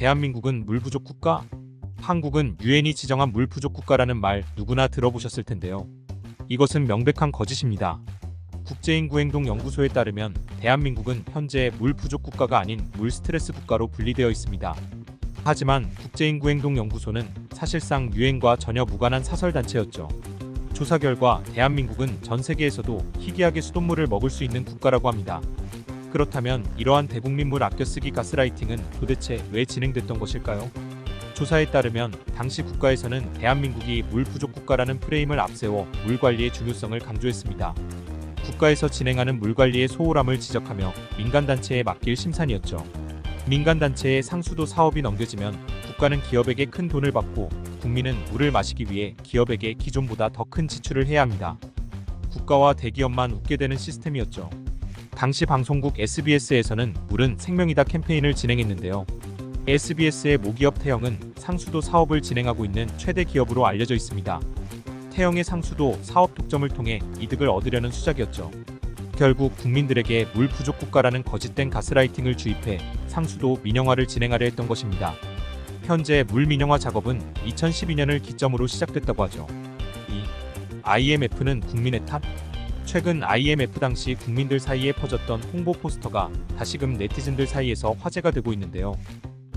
대한민국은 물 부족 국가? 한국은 유엔이 지정한 물 부족 국가라는 말 누구나 들어보셨을 텐데요. 이것은 명백한 거짓입니다. 국제인구행동연구소에 따르면 대한민국은 현재 물 부족 국가가 아닌 물 스트레스 국가로 분리되어 있습니다. 하지만 국제인구행동연구소는 사실상 유엔과 전혀 무관한 사설단체였죠. 조사 결과 대한민국은 전 세계에서도 희귀하게 수돗물을 먹을 수 있는 국가라고 합니다. 그렇다면 이러한 대국민 물 아껴 쓰기 가스라이팅은 도대체 왜 진행됐던 것일까요? 조사에 따르면 당시 국가에서는 대한민국이 물 부족 국가라는 프레임을 앞세워 물 관리의 중요성을 강조했습니다. 국가에서 진행하는 물 관리의 소홀함을 지적하며 민간 단체에 맡길 심산이었죠. 민간 단체의 상수도 사업이 넘겨지면 국가는 기업에게 큰 돈을 받고 국민은 물을 마시기 위해 기업에게 기존보다 더 큰 지출을 해야 합니다. 국가와 대기업만 웃게 되는 시스템이었죠. 당시 방송국 SBS에서는 물은 생명이다 캠페인을 진행했는데요. SBS의 모기업 태영은 상수도 사업을 진행하고 있는 최대 기업으로 알려져 있습니다. 태영의 상수도 사업 독점을 통해 이득을 얻으려는 수작이었죠. 결국 국민들에게 물 부족 국가라는 거짓된 가스라이팅을 주입해 상수도 민영화를 진행하려 했던 것입니다. 현재 물 민영화 작업은 2012년을 기점으로 시작됐다고 하죠. 이 IMF는 국민의 탓? 최근 IMF 당시 국민들 사이에 퍼졌던 홍보 포스터가 다시금 네티즌들 사이에서 화제가 되고 있는데요.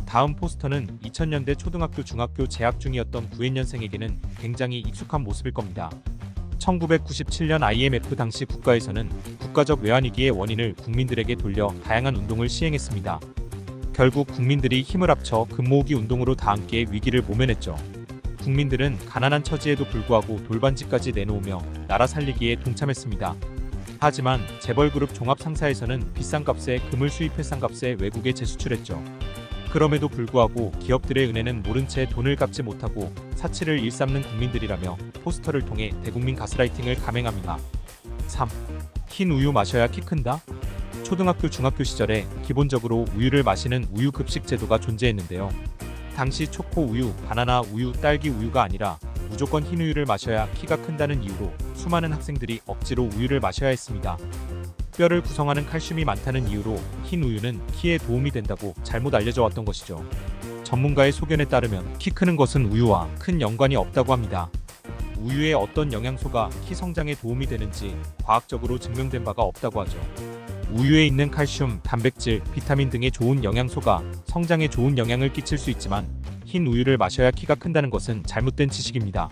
다음 포스터는 2000년대 초등학교 중학교 재학 중이었던 9회년생에게는 굉장히 익숙한 모습일 겁니다. 1997년 IMF 당시 국가에서는 국가적 외환위기의 원인을 국민들에게 돌려 다양한 운동을 시행했습니다. 결국 국민들이 힘을 합쳐 금모으기 운동으로 다 함께 위기를 모면했죠. 국민들은 가난한 처지에도 불구하고 돌반지까지 내놓으며 나라 살리기에 동참했습니다. 하지만 재벌그룹 종합상사에서는 비싼 값에 금을 수입해 싼 값에 외국에 재수출했죠. 그럼에도 불구하고 기업들의 은혜는 모른 채 돈을 갚지 못하고 사치를 일삼는 국민들이라며 포스터를 통해 대국민 가스라이팅을 감행합니다. 3. 흰 우유 마셔야 키 큰다? 초등학교 중학교 시절에 기본적으로 우유를 마시는 우유 급식 제도가 존재했는데요. 당시 초코 우유, 바나나 우유, 딸기 우유가 아니라 무조건 흰 우유를 마셔야 키가 큰다는 이유로 수많은 학생들이 억지로 우유를 마셔야 했습니다. 뼈를 구성하는 칼슘이 많다는 이유로 흰 우유는 키에 도움이 된다고 잘못 알려져 왔던 것이죠. 전문가의 소견에 따르면 키 크는 것은 우유와 큰 연관이 없다고 합니다. 우유의 어떤 영양소가 키 성장에 도움이 되는지 과학적으로 증명된 바가 없다고 하죠. 우유에 있는 칼슘, 단백질, 비타민 등의 좋은 영양소가 성장에 좋은 영향을 끼칠 수 있지만 흰 우유를 마셔야 키가 큰다는 것은 잘못된 지식입니다.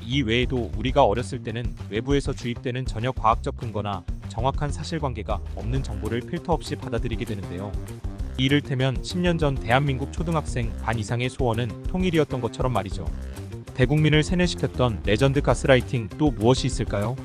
이 외에도 우리가 어렸을 때는 외부에서 주입되는 전혀 과학적 근거나 정확한 사실관계가 없는 정보를 필터 없이 받아들이게 되는데요. 이를테면 10년 전 대한민국 초등학생 반 이상의 소원은 통일이었던 것처럼 말이죠. 대국민을 세뇌시켰던 레전드 가스라이팅 또 무엇이 있을까요?